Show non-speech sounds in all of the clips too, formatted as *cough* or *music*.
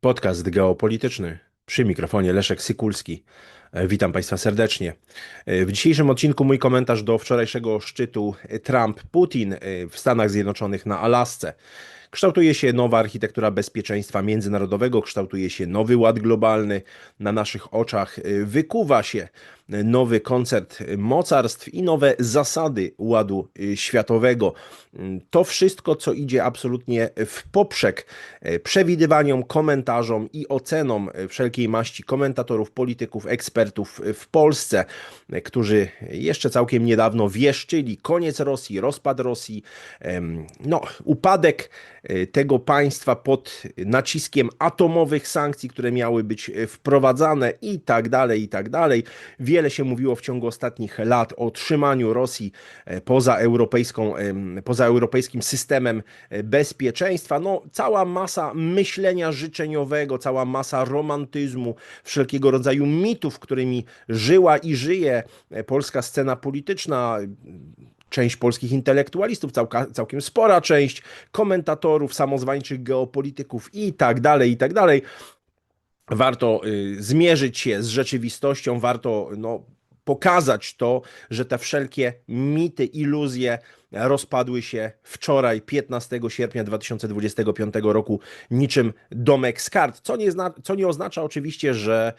Podcast geopolityczny. Przy mikrofonie Leszek Sykulski. E, Witam Państwa serdecznie. E, W dzisiejszym odcinku mój komentarz do wczorajszego szczytu Trump-Putin e, w Stanach Zjednoczonych na Alasce. Kształtuje się nowa architektura bezpieczeństwa międzynarodowego, kształtuje się nowy ład globalny. Na naszych oczach wykuwa się nowy koncert mocarstw i nowe zasady ładu e, światowego. Mm, To wszystko, co idzie absolutnie w poprzek e, przewidywaniom, komentarzom i ocenom e, wszelkiej maści komentatorów, polityków, ekspertów w Polsce, e, którzy jeszcze całkiem niedawno wieszczyli koniec Rosji, rozpad Rosji, no, upadek e, tego państwa pod naciskiem atomowych sankcji, które miały być e, wprowadzane i tak dalej, i tak dalej. Się mówiło w ciągu ostatnich lat o trzymaniu Rosji e, poza, europejską, poza europejskim systemem e, bezpieczeństwa. No, cała masa myślenia życzeniowego, cała masa romantyzmu, wszelkiego rodzaju mitów, którymi żyła i żyje e, polska scena polityczna część polskich intelektualistów, całka, całkiem spora część komentatorów, samozwańczych geopolityków i tak dalej, i tak dalej. Warto y, zmierzyć się z rzeczywistością, warto no, pokazać to, że te wszelkie mity, iluzje rozpadły się wczoraj, 15 sierpnia 2025 roku, niczym domek z kart. Co nie, zna, co nie oznacza oczywiście, że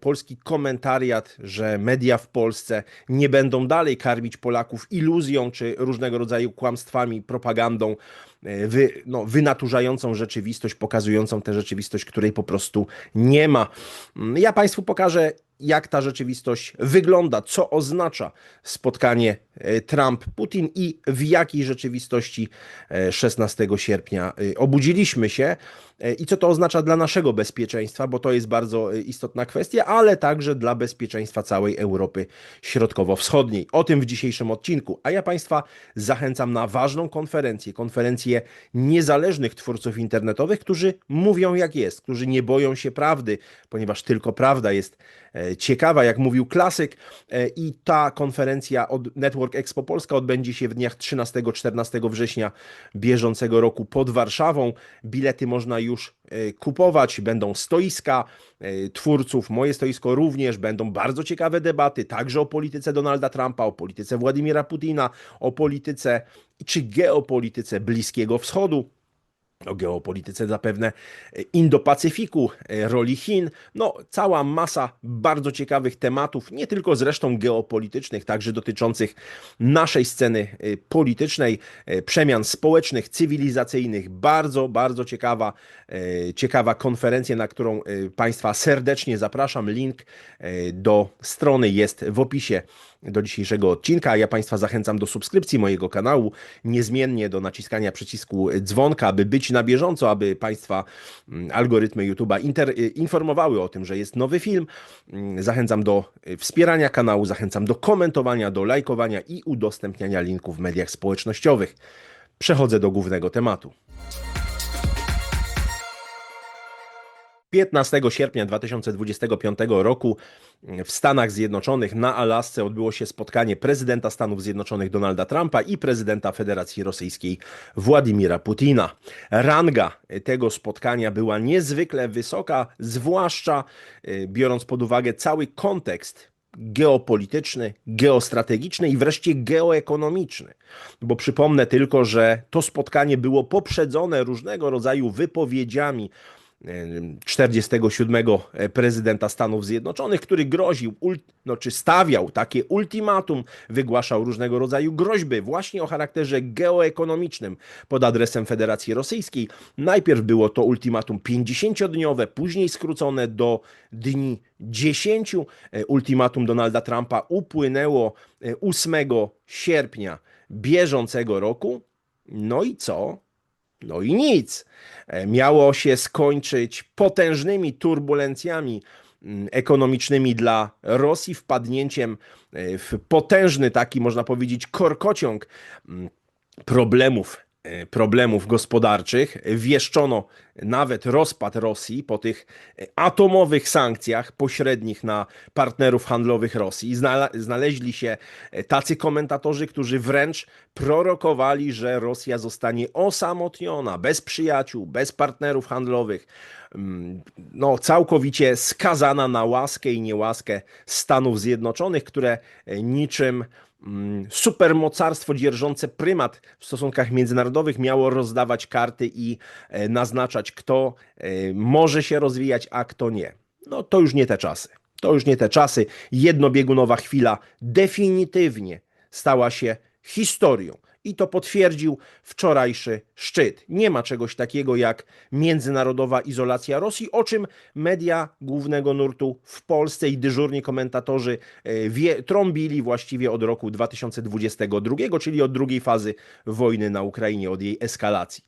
polski komentariat, że media w Polsce nie będą dalej karmić Polaków iluzją czy różnego rodzaju kłamstwami, propagandą wy, no, wynaturzającą rzeczywistość, pokazującą tę rzeczywistość, której po prostu nie ma. Mm, Ja Państwu pokażę, jak ta rzeczywistość wygląda, co oznacza spotkanie e, Trump-Putin i w jakiej rzeczywistości e, 16 sierpnia e, obudziliśmy się e, i co to oznacza dla naszego bezpieczeństwa, bo to jest bardzo e, istotna kwestia, ale także dla bezpieczeństwa całej Europy Środkowo-Wschodniej. O tym w dzisiejszym odcinku. A ja Państwa zachęcam na ważną konferencję, konferencję niezależnych twórców internetowych, którzy mówią jak jest, którzy nie boją się prawdy, ponieważ tylko prawda jest ciekawa, jak mówił klasyk. E, I ta konferencja od Network Expo Polska odbędzie się w dniach 13-14 września bieżącego roku pod Warszawą. Bilety można już e, kupować, będą stoiska e, twórców, moje stoisko również, będą bardzo ciekawe debaty, także o polityce Donalda Trumpa, o polityce Władimira Putina, o polityce czy geopolityce Bliskiego Wschodu o geopolityce zapewne e, Indo-Pacyfiku, e, roli Chin, no cała masa bardzo ciekawych tematów, nie tylko zresztą geopolitycznych, także dotyczących naszej sceny e, politycznej, przemian społecznych, cywilizacyjnych. Bardzo, bardzo ciekawa, ciekawa konferencja, na którą Państwa serdecznie zapraszam. Link do strony jest w opisie do dzisiejszego odcinka. Ja Państwa zachęcam do subskrypcji mojego kanału, niezmiennie do naciskania przycisku dzwonka, aby być na bieżąco, aby Państwa mm, algorytmy YouTube'a y, informowały o tym, że jest nowy film. Mm, Zachęcam do y, wspierania kanału, zachęcam do komentowania, do lajkowania i udostępniania linków w mediach społecznościowych. Przechodzę do głównego tematu. 15 sierpnia 2025 roku w Stanach Zjednoczonych na Alasce odbyło się spotkanie prezydenta Stanów Zjednoczonych Donalda Trumpa i prezydenta Federacji Rosyjskiej Władimira Putina. Ranga tego spotkania była niezwykle wysoka, zwłaszcza y, biorąc pod uwagę cały kontekst geopolityczny, geostrategiczny i wreszcie geoekonomiczny. Bo przypomnę tylko, że to spotkanie było poprzedzone różnego rodzaju wypowiedziami 47 prezydenta Stanów Zjednoczonych, który groził, no, czy stawiał takie ultimatum, wygłaszał różnego rodzaju groźby właśnie o charakterze geoekonomicznym pod adresem Federacji Rosyjskiej. Najpierw było to ultimatum 50-dniowe, później skrócone do dni 10. E, Ultimatum Donalda Trumpa upłynęło e, 8 sierpnia bieżącego roku. No i co? No i nic. E, Miało się skończyć potężnymi turbulencjami mm, ekonomicznymi dla Rosji, wpadnięciem e, w potężny taki, można powiedzieć, korkociąg mm, problemów problemów gospodarczych. Wieszczono nawet rozpad Rosji po tych e, atomowych sankcjach pośrednich na partnerów handlowych Rosji. Znaleźli się e, tacy komentatorzy, którzy wręcz prorokowali, że Rosja zostanie osamotniona, bez przyjaciół, bez partnerów handlowych. Mm, No, całkowicie skazana na łaskę i niełaskę Stanów Zjednoczonych, które e, niczym supermocarstwo dzierżące prymat w stosunkach międzynarodowych miało rozdawać karty i e, naznaczać, kto e, może się rozwijać, a kto nie. No to już nie te czasy. To już nie te czasy. Jednobiegunowa chwila definitywnie stała się historią. I to potwierdził wczorajszy szczyt. Nie ma czegoś takiego jak międzynarodowa izolacja Rosji, o czym media głównego nurtu w Polsce i dyżurni komentatorzy e, wie, trąbili właściwie od roku 2022, czyli od drugiej fazy wojny na Ukrainie, od jej eskalacji.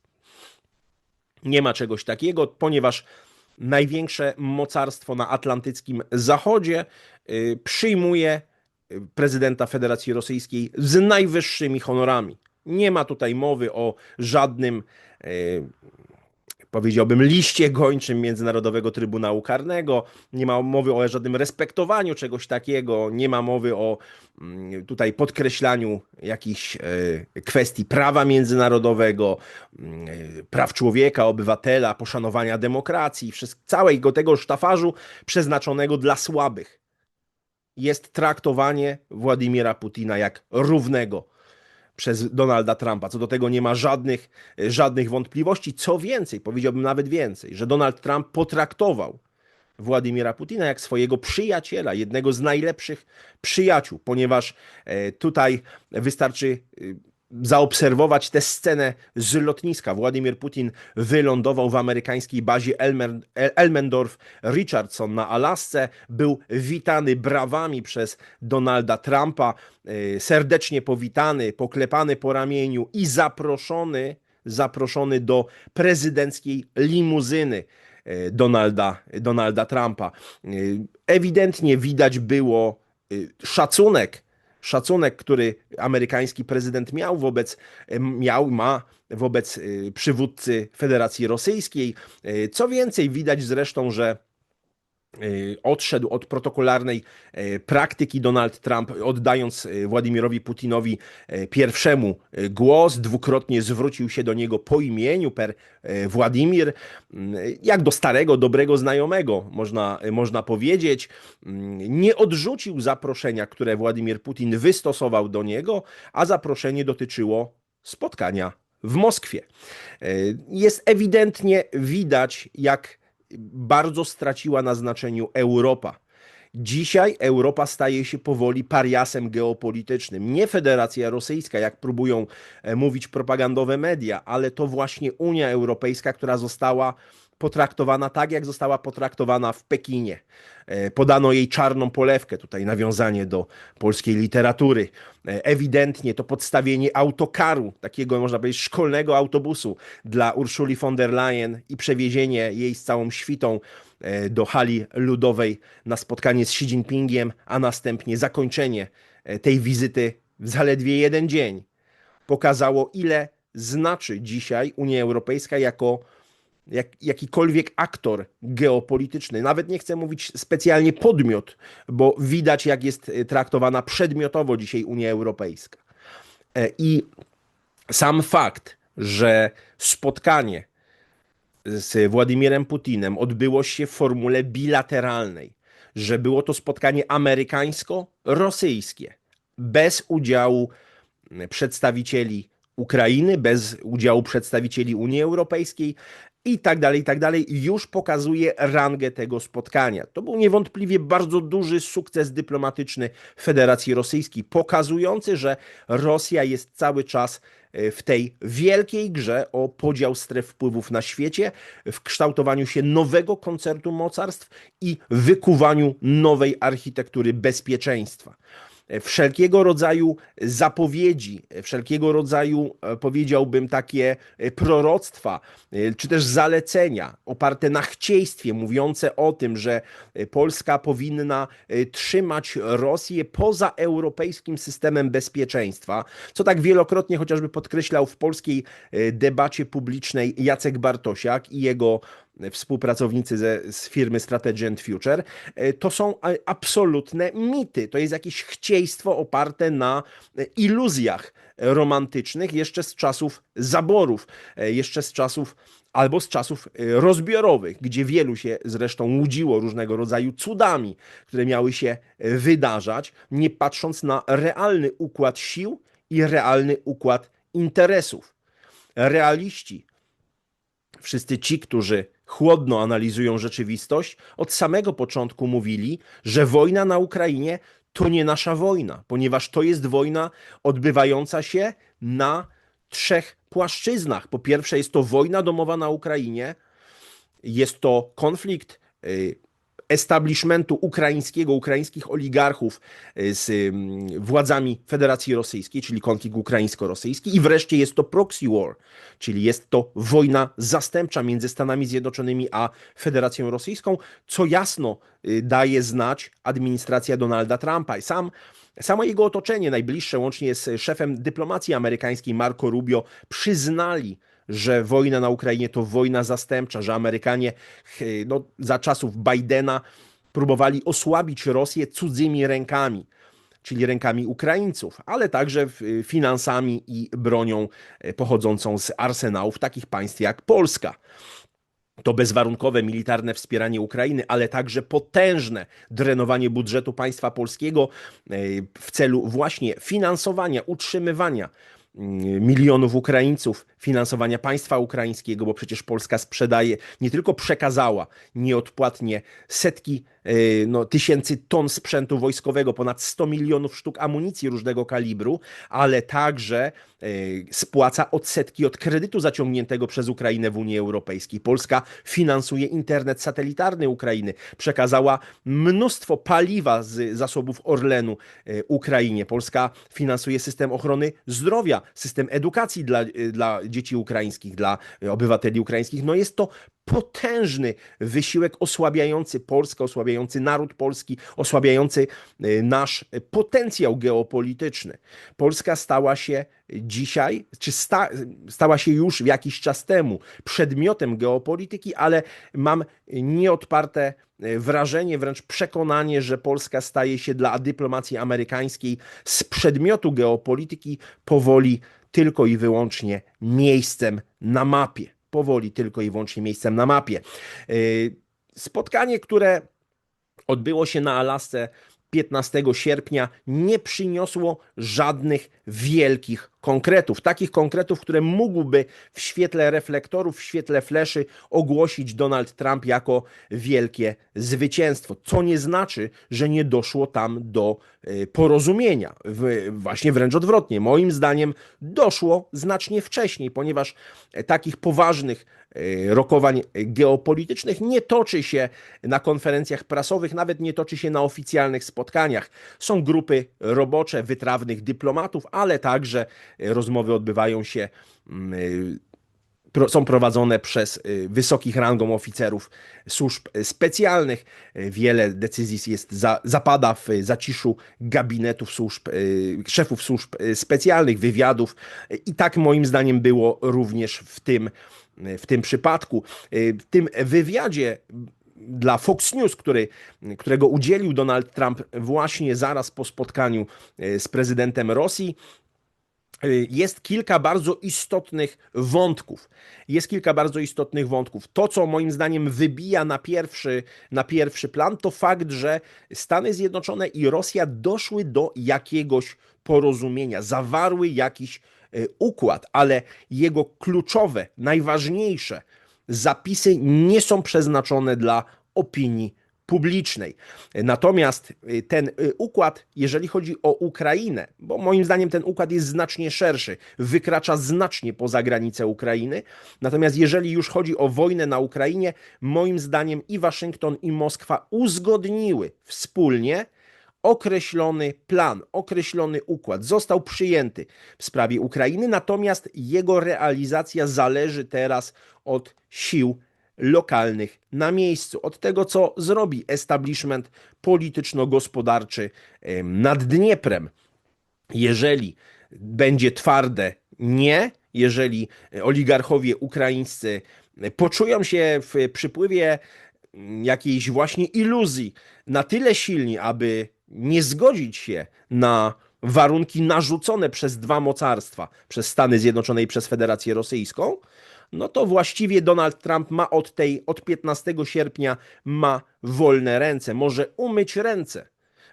Nie ma czegoś takiego, ponieważ największe mocarstwo na atlantyckim zachodzie y, przyjmuje prezydenta Federacji Rosyjskiej z najwyższymi honorami. Nie ma tutaj mowy o żadnym, y, powiedziałbym, liście gończym Międzynarodowego Trybunału Karnego, nie ma mowy o żadnym respektowaniu czegoś takiego, nie ma mowy o mm, tutaj podkreślaniu jakichś e, kwestii prawa międzynarodowego, mm, e, praw człowieka, obywatela, poszanowania demokracji, całego tego sztafarzu przeznaczonego dla słabych. Jest traktowanie Władimira Putina jak równego przez Donalda Trumpa. Co do tego nie ma żadnych, żadnych wątpliwości. Co więcej, powiedziałbym nawet więcej, że Donald Trump potraktował Władimira Putina jak swojego przyjaciela, jednego z najlepszych przyjaciół, ponieważ e, tutaj wystarczy e, zaobserwować tę scenę z lotniska. Władimir Putin wylądował w amerykańskiej bazie Elmendorf Richardson na Alasce, był witany brawami przez Donalda Trumpa, e, serdecznie powitany, poklepany po ramieniu i zaproszony, zaproszony do prezydenckiej limuzyny. e, Donalda, Donalda Trumpa. E, Ewidentnie widać było szacunek, szacunek, który amerykański prezydent miał wobec, miał, ma wobec e, przywódcy Federacji Rosyjskiej. E, Co więcej, widać zresztą, że y, odszedł od protokolarnej e, praktyki Donald Trump, oddając e, Władimirowi Putinowi e, pierwszemu e, głos, dwukrotnie zwrócił się do niego po imieniu per e, Władimir, mm, jak do starego, dobrego znajomego, można, można powiedzieć. Mm, Nie odrzucił zaproszenia, które Władimir Putin wystosował do niego, a zaproszenie dotyczyło spotkania w Moskwie. E, Jest ewidentnie widać, jak bardzo straciła na znaczeniu Europa. Dzisiaj Europa staje się powoli pariasem geopolitycznym. Nie Federacja Rosyjska, jak próbują e, mówić propagandowe media, ale to właśnie Unia Europejska, która została potraktowana tak, jak została potraktowana w Pekinie. E, Podano jej czarną polewkę, tutaj nawiązanie do polskiej literatury. E, Ewidentnie to podstawienie autokaru, takiego można powiedzieć szkolnego autobusu dla Urszuli von der Leyen i przewiezienie jej z całą świtą e, do hali ludowej na spotkanie z Xi Jinpingiem, a następnie zakończenie tej wizyty w zaledwie jeden dzień pokazało, ile znaczy dzisiaj Unia Europejska jako jak, jakikolwiek aktor geopolityczny. Nawet nie chcę mówić specjalnie podmiot, bo widać, jak jest e, traktowana przedmiotowo dzisiaj Unia Europejska. E, I sam fakt, że spotkanie z Władimirem Putinem odbyło się w formule bilateralnej, że było to spotkanie amerykańsko-rosyjskie, bez udziału przedstawicieli Ukrainy, bez udziału przedstawicieli Unii Europejskiej i tak dalej, i tak dalej, już pokazuje rangę tego spotkania. To był niewątpliwie bardzo duży sukces dyplomatyczny Federacji Rosyjskiej, pokazujący, że Rosja jest cały czas e, w tej wielkiej grze o podział stref wpływów na świecie, w kształtowaniu się nowego koncertu mocarstw i wykuwaniu nowej architektury bezpieczeństwa. Wszelkiego rodzaju zapowiedzi, wszelkiego rodzaju, e, powiedziałbym, takie e, proroctwa, e, czy też zalecenia oparte na chcieństwie, mówiące o tym, że Polska powinna trzymać Rosję poza europejskim systemem bezpieczeństwa, co tak wielokrotnie chociażby podkreślał w polskiej debacie publicznej Jacek Bartosiak i jego współpracownicy ze, z firmy Strategy and Future, e, to są absolutne mity. To jest jakieś chcieństwo oparte na e, iluzjach romantycznych jeszcze z czasów zaborów, e, jeszcze z czasów albo z czasów rozbiorowych, gdzie wielu się zresztą łudziło różnego rodzaju cudami, które miały się wydarzać, nie patrząc na realny układ sił i realny układ interesów. Realiści, wszyscy ci, którzy chłodno analizują rzeczywistość, od samego początku mówili, że wojna na Ukrainie to nie nasza wojna, ponieważ to jest wojna odbywająca się na trzech płaszczyznach. Po pierwsze, jest to wojna domowa na Ukrainie, jest to konflikt y, establishmentu ukraińskiego, ukraińskich oligarchów y, z mm, władzami Federacji Rosyjskiej, czyli konflikt ukraińsko-rosyjski i wreszcie jest to proxy war, czyli jest to wojna zastępcza między Stanami Zjednoczonymi a Federacją Rosyjską, co jasno y, daje znać administracja Donalda Trumpa. I sam Samo jego otoczenie, najbliższe, łącznie z szefem dyplomacji amerykańskiej Marco Rubio, przyznali, że wojna na Ukrainie to wojna zastępcza, że Amerykanie no, za czasów Bidena próbowali osłabić Rosję cudzymi rękami czyli rękami Ukraińców, ale także finansami i bronią e, pochodzącą z arsenałów takich państw jak Polska. To bezwarunkowe militarne wspieranie Ukrainy, ale także potężne drenowanie budżetu państwa polskiego e, w celu właśnie finansowania, utrzymywania milionów Ukraińców, finansowania państwa ukraińskiego, bo przecież Polska sprzedaje, nie tylko przekazała nieodpłatnie setki no, tysięcy ton sprzętu wojskowego, ponad 100 milionów sztuk amunicji różnego kalibru, ale także e, spłaca odsetki od kredytu zaciągniętego przez Ukrainę w Unii Europejskiej. Polska finansuje internet satelitarny Ukrainy, przekazała mnóstwo paliwa z zasobów Orlenu e, Ukrainie. Polska finansuje system ochrony zdrowia, system edukacji dla, dla dzieci ukraińskich, dla obywateli ukraińskich. No jest to potężny wysiłek osłabiający Polskę, osłabiający naród polski, osłabiający e, nasz potencjał geopolityczny. Polska stała się dzisiaj, czy sta, stała się już jakiś czas temu przedmiotem geopolityki, ale mam nieodparte e, wrażenie, wręcz przekonanie, że Polska staje się dla dyplomacji amerykańskiej z przedmiotu geopolityki powoli tylko i wyłącznie miejscem na mapie powoli tylko i wyłącznie miejscem na mapie. Y, spotkanie, które odbyło się na Alasce 15 sierpnia, nie przyniosło żadnych wielkich konkretów, takich konkretów, które mógłby w świetle reflektorów, w świetle fleszy ogłosić Donald Trump jako wielkie zwycięstwo, co nie znaczy, że nie doszło tam do e, porozumienia. Właśnie wręcz odwrotnie. Moim zdaniem doszło znacznie wcześniej, ponieważ takich poważnych e, rokowań geopolitycznych nie toczy się na konferencjach prasowych, nawet nie toczy się na oficjalnych spotkaniach. Są grupy robocze, wytrawnych dyplomatów, ale także rozmowy odbywają się mm, są prowadzone przez y, wysokich rangą oficerów służb specjalnych. Wiele decyzji jest za, zapada w zaciszu gabinetów służb, y, szefów służb specjalnych, wywiadów i tak moim zdaniem było również w tym, w tym przypadku. W tym wywiadzie dla Fox News, który, którego udzielił Donald Trump właśnie zaraz po spotkaniu y, z prezydentem Rosji, Y, jest kilka bardzo istotnych wątków. Jest kilka bardzo istotnych wątków. To, co moim zdaniem wybija na pierwszy, na pierwszy plan, to fakt, że Stany Zjednoczone i Rosja doszły do jakiegoś porozumienia, zawarły jakiś y, układ, ale jego kluczowe, najważniejsze zapisy nie są przeznaczone dla opinii publicznej. Natomiast y, ten y, układ, jeżeli chodzi o Ukrainę, bo moim zdaniem ten układ jest znacznie szerszy, wykracza znacznie poza granicę Ukrainy. Natomiast jeżeli już chodzi o wojnę na Ukrainie, moim zdaniem i Waszyngton, i Moskwa uzgodniły wspólnie określony plan, określony układ został przyjęty w sprawie Ukrainy, natomiast jego realizacja zależy teraz od sił lokalnych na miejscu, od tego, co zrobi establishment polityczno-gospodarczy nad Dnieprem. Jeżeli będzie twarde nie, jeżeli oligarchowie ukraińscy poczują się w przypływie mm, jakiejś właśnie iluzji na tyle silni, aby nie zgodzić się na warunki narzucone przez dwa mocarstwa, przez Stany Zjednoczone i przez Federację Rosyjską, no to właściwie Donald Trump ma od tej, od 15 sierpnia ma wolne ręce, może umyć ręce,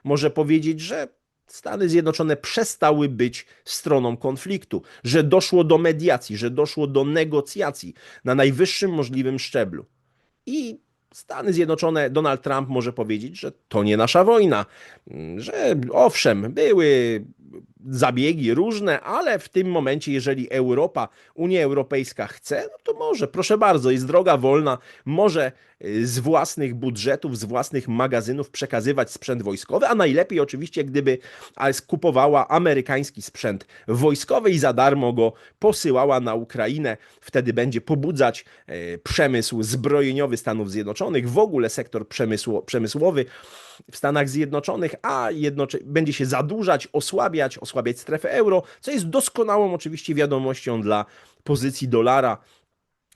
może powiedzieć, że Stany Zjednoczone przestały być stroną konfliktu, że doszło do mediacji, że doszło do negocjacji na najwyższym możliwym szczeblu. I Stany Zjednoczone, Donald Trump może powiedzieć, że to nie nasza wojna, że owszem, były zabiegi różne, ale w tym momencie, jeżeli Europa, Unia Europejska chce, no to może, proszę bardzo, jest droga wolna, może y, z własnych budżetów, z własnych magazynów przekazywać sprzęt wojskowy, a najlepiej oczywiście, gdyby AS kupowała amerykański sprzęt wojskowy i za darmo go posyłała na Ukrainę. Wtedy będzie pobudzać e, przemysł zbrojeniowy Stanów Zjednoczonych, w ogóle sektor przemysło, przemysłowy w Stanach Zjednoczonych, a jednocześnie będzie się zadłużać, osłabiać, osłabiać strefę euro, co jest doskonałą oczywiście wiadomością dla pozycji dolara,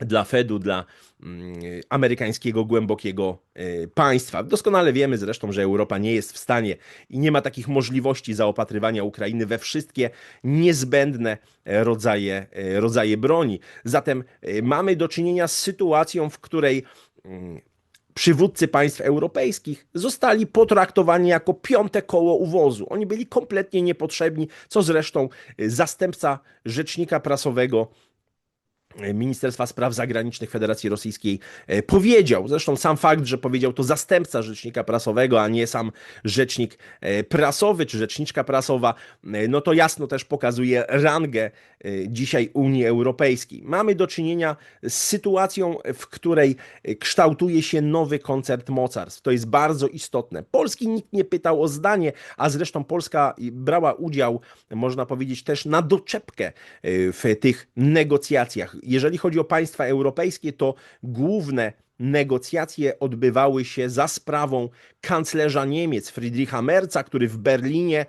dla Fedu, dla mm, amerykańskiego głębokiego y, państwa. Doskonale wiemy zresztą, że Europa nie jest w stanie i nie ma takich możliwości zaopatrywania Ukrainy we wszystkie niezbędne e, rodzaje, e, rodzaje broni. Zatem e, mamy do czynienia z sytuacją, w której mm, przywódcy państw europejskich zostali potraktowani jako piąte koło uwozu. Oni byli kompletnie niepotrzebni, co zresztą y, zastępca rzecznika prasowego Ministerstwa Spraw Zagranicznych Federacji Rosyjskiej e, powiedział. Zresztą sam fakt, że powiedział to zastępca rzecznika prasowego, a nie sam rzecznik e, prasowy czy rzeczniczka prasowa, e, no to jasno też pokazuje rangę dzisiaj Unii Europejskiej. Mamy do czynienia z sytuacją, w której kształtuje się nowy koncert mocarstw. To jest bardzo istotne. Polski nikt nie pytał o zdanie, a zresztą Polska brała udział, można powiedzieć, też na doczepkę w tych negocjacjach jeżeli chodzi o państwa europejskie, to główne negocjacje odbywały się za sprawą kanclerza Niemiec Friedricha Merza, który w Berlinie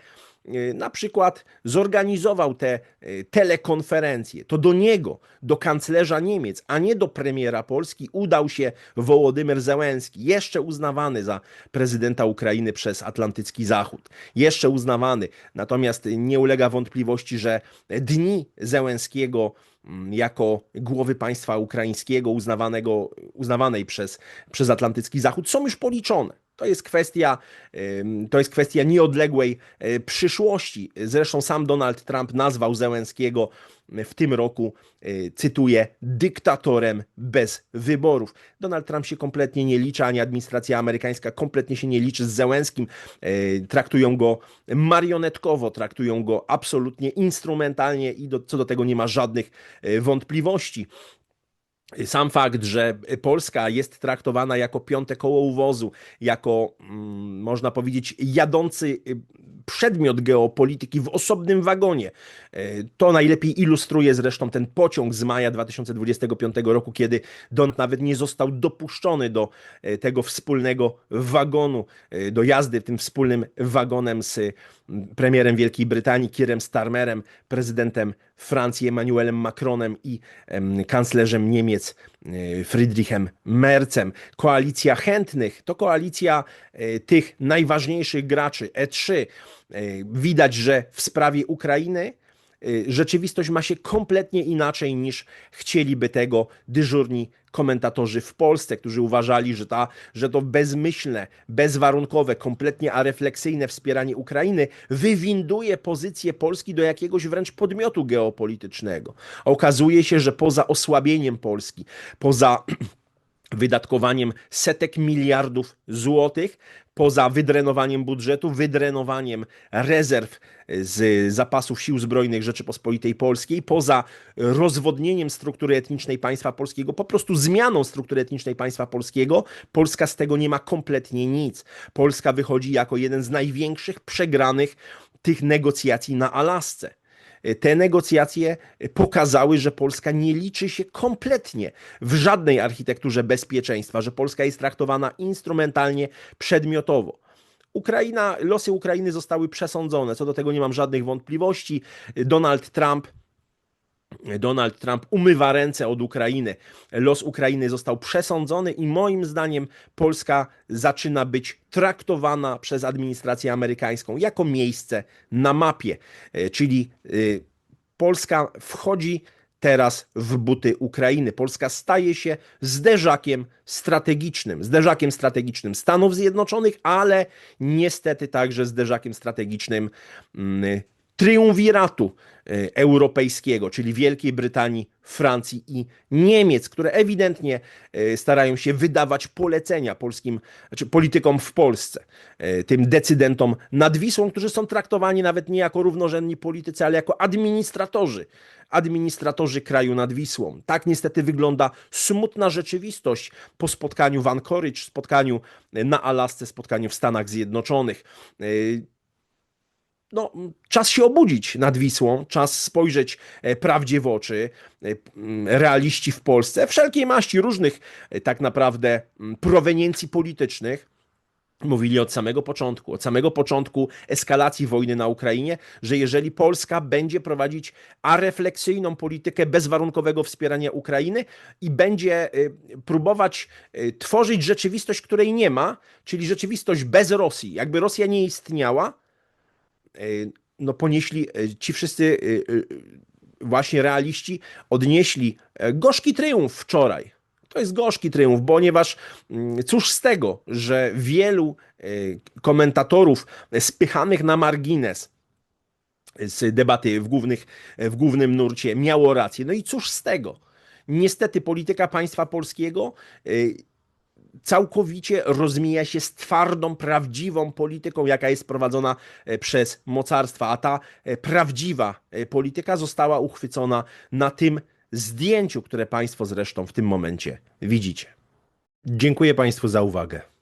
na przykład zorganizował te y, telekonferencje. To do niego, do kanclerza Niemiec, a nie do premiera Polski udał się Wołodymyr Zełenski, jeszcze uznawany za prezydenta Ukrainy przez Atlantycki Zachód. Jeszcze uznawany. Natomiast nie ulega wątpliwości, że dni Zełenskiego Mm, jako głowy państwa ukraińskiego uznawanego, uznawanej przez, przez Atlantycki Zachód są już policzone. To jest kwestia, to jest kwestia nieodległej e, przyszłości. Zresztą sam Donald Trump nazwał Zełenskiego w tym roku, e, cytuję, dyktatorem bez wyborów. Donald Trump się kompletnie nie liczy, ani administracja amerykańska kompletnie się nie liczy z Zełenskim. E, traktują go marionetkowo, traktują go absolutnie instrumentalnie i do, co do tego nie ma żadnych wątpliwości. Sam fakt, że Polska jest traktowana jako piąte koło uwozu, jako mm, można powiedzieć jadący y, przedmiot geopolityki w osobnym wagonie. E, to najlepiej ilustruje zresztą ten pociąg z maja 2025 roku, kiedy Don nawet nie został dopuszczony do e, tego wspólnego wagonu, do jazdy tym wspólnym wagonem z premierem Wielkiej Brytanii, Kierem Starmerem, prezydentem Francji Emmanuelem Macronem i kanclerzem Niemiec Friedrichem Merzem. Koalicja chętnych to koalicja tych najważniejszych graczy E3. Widać, że w sprawie Ukrainy rzeczywistość ma się kompletnie inaczej niż chcieliby tego dyżurni komentatorzy w Polsce, którzy uważali, że, ta, że to bezmyślne, bezwarunkowe, kompletnie arefleksyjne wspieranie Ukrainy wywinduje pozycję Polski do jakiegoś wręcz podmiotu geopolitycznego. Okazuje się, że poza osłabieniem Polski, poza *clears throat* wydatkowaniem setek miliardów złotych, poza wydrenowaniem budżetu, wydrenowaniem rezerw z zapasów Sił Zbrojnych Rzeczypospolitej Polskiej, poza rozwodnieniem struktury etnicznej państwa polskiego, po prostu zmianą struktury etnicznej państwa polskiego, Polska z tego nie ma kompletnie nic. Polska wychodzi jako jeden z największych przegranych tych negocjacji na Alasce te negocjacje pokazały, że Polska nie liczy się kompletnie w żadnej architekturze bezpieczeństwa, że Polska jest traktowana instrumentalnie, przedmiotowo. Ukraina, losy Ukrainy zostały przesądzone, co do tego nie mam żadnych wątpliwości. Donald Trump Donald Trump umywa ręce od Ukrainy. Los Ukrainy został przesądzony i moim zdaniem Polska zaczyna być traktowana przez administrację amerykańską jako miejsce na mapie. E, Czyli y, Polska wchodzi teraz w buty Ukrainy. Polska staje się zderzakiem strategicznym, zderzakiem strategicznym Stanów Zjednoczonych, ale niestety także zderzakiem strategicznym mm, triumviratu e, europejskiego, czyli Wielkiej Brytanii, Francji i Niemiec, które ewidentnie e, starają się wydawać polecenia polskim, znaczy politykom w Polsce, e, tym decydentom nad Wisłą, którzy są traktowani nawet nie jako równorzędni politycy, ale jako administratorzy, administratorzy kraju nad Wisłą. Tak niestety wygląda smutna rzeczywistość po spotkaniu w Anchorage, spotkaniu na Alasce, spotkaniu w Stanach Zjednoczonych no, czas się obudzić nad Wisłą, czas spojrzeć e, prawdzie w oczy. E, Realiści w Polsce, wszelkiej maści różnych e, tak naprawdę proweniencji politycznych, mówili od samego początku, od samego początku eskalacji wojny na Ukrainie, że jeżeli Polska będzie prowadzić arefleksyjną politykę bezwarunkowego wspierania Ukrainy i będzie próbować tworzyć rzeczywistość, której nie ma, czyli rzeczywistość bez Rosji, jakby Rosja nie istniała, no ponieśli y, ci wszyscy y, właśnie realiści odnieśli e, gorzki triumf wczoraj. To jest gorzki triumf, ponieważ mm, cóż z tego, że wielu komentatorów spychanych na margines z debaty w, głównych, w głównym nurcie miało rację. No i cóż z tego? Niestety polityka państwa polskiego całkowicie rozmija się z twardą, prawdziwą polityką, jaka jest prowadzona e, przez mocarstwa, a ta e, prawdziwa e, polityka została uchwycona na tym zdjęciu, które Państwo zresztą w tym momencie widzicie. Dziękuję Państwu za uwagę.